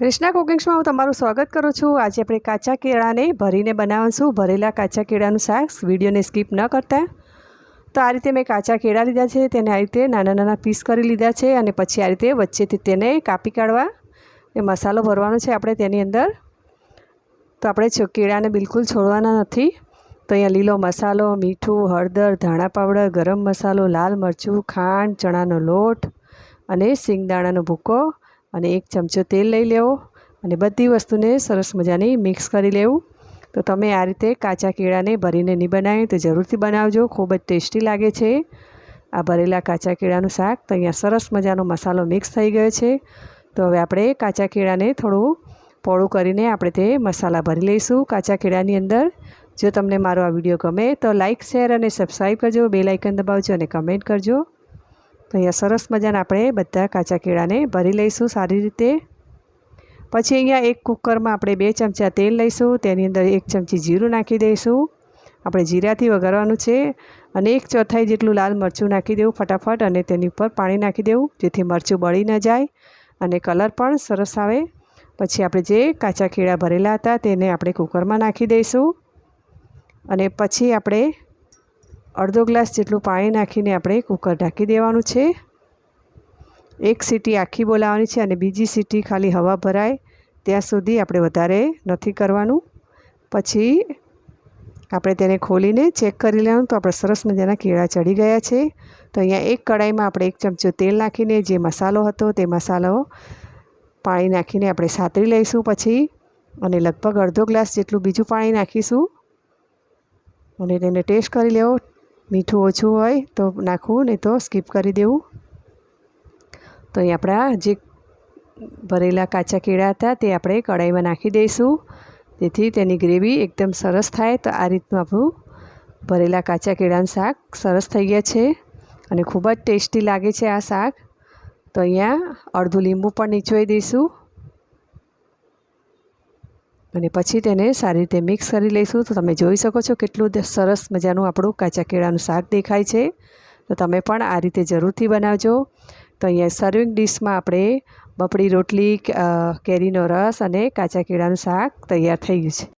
કૃષ્ણા કુકિંગ્સમાં હું તમારું સ્વાગત કરું છું. આજે આપણે કાચા કેળાને ભરીને બનાવીશું. ભરેલા કાચા કેળાનું શાક વિડીયોને સ્કીપ ન કરતા. તો આ રીતે મેં કાચા કેળા લીધા છે, તેને આ રીતે નાના નાના પીસ કરી લીધા છે અને પછી આ રીતે વચ્ચેથી તેને કાપી કાઢવા. એ મસાલો ભરવાનો છે આપણે તેની અંદર. તો આપણે કેળાને બિલકુલ છોડવાના નથી. તો અહીંયા લીલો મસાલો, મીઠું, હળદર, ધાણા પાવડર, ગરમ મસાલો, લાલ મરચું, ખાંડ, ચણાનો લોટ અને સિંગદાણાનો ભૂકો અને એક ચમચો તેલ લઈ લેવો અને બધી વસ્તુને સરસ મજાની મિક્સ કરી લેવું. તો તમે આ રીતે કાચા કેળાને ભરીને નહીં બનાવીએ તો જરૂરથી બનાવજો, ખૂબ જ ટેસ્ટી લાગે છે. આ ભરેલા કાચા કેળાનું શાક તો અહીંયા સરસ મજાનો મસાલો મિક્સ થઈ ગયો છે. તો હવે આપણે કાચા કેળાને થોડું પોળું કરીને આપણે તે મસાલા ભરી લઈશું કાચા કેળાની અંદર. જો તમને મારો આ વીડિયો ગમે તો લાઇક શેર અને સબસ્ક્રાઈબ કરજો. બે લાઇકન દબાવજો અને કમેન્ટ કરજો. તો અહીંયા સરસ મજાના આપણે બધા કાચા કેળાને ભરી લઈશું સારી રીતે. પછી અહીંયા એક કુકરમાં આપણે બે ચમચા તેલ લઈશું, તેની અંદર એક ચમચી જીરું નાખી દઈશું. આપણે જીરાથી વઘારવાનું છે અને એક ચોથાઈ જેટલું લાલ મરચું નાખી દેવું ફટાફટ અને તેની ઉપર પાણી નાખી દેવું, જેથી મરચું બળી ન જાય અને કલર પણ સરસ આવે. પછી આપણે જે કાચા કેળા ભરેલા હતા તેને આપણે કુકરમાં નાખી દઈશું. અને પછી આપણે અડધો ગ્લાસ જેટલું પાણી નાખીને આપણે કુકર ઢાંકી દેવાનું છે. એક સીટી આખી બોલાવવાની છે અને બીજી સીટી ખાલી હવા ભરાય ત્યાં સુધી આપણે વધારે નથી કરવાનું. પછી આપણે તેને ખોલીને ચેક કરી લેવાનું તો આપણે સરસ મજાના કેળા ચડી ગયા છે. તો અહીંયા એક કડાઈમાં આપણે એક ચમચો તેલ નાખીને જે મસાલો હતો તે મસાલો પાણી નાખીને આપણે સાતરી લઈશું પછી અને લગભગ અડધો ગ્લાસ જેટલું બીજું પાણી નાખીશું. અને તેને ટેસ્ટ કરી લેવો. મીઠું ઓછું હોય તો નાખવું, નહીં તો સ્કીપ કરી દેવું. તો અહીં આપણા જે ભરેલા કાચા કેળા હતા તે આપણે કઢાઈમાં નાખી દઈશું. જેથી તેની ગ્રેવી એકદમ સરસ થાય. તો આ રીતનું આપણું ભરેલા કાચા કેળાનું શાક સરસ થઈ ગયા છે અને ખૂબ જ ટેસ્ટી લાગે છે આ શાક. તો અહીંયા અડધું લીંબુ પણ નીચોઈ દઈશું. અને પછી તેને સારી રીતે મિક્સ કરી લઈશું. તો તમે જોઈ શકો છો કેટલું સરસ મજાનું આપણું કાચા કેળાનું શાક દેખાય છે. તો તમે પણ આ રીતે જરૂરથી બનાવજો. તો અહીંયા સર્વિંગ ડીશમાં આપણે બપડી રોટલી કેરીનો રસ અને કાચા કેળાનું શાક તૈયાર થઈ ગયું છે.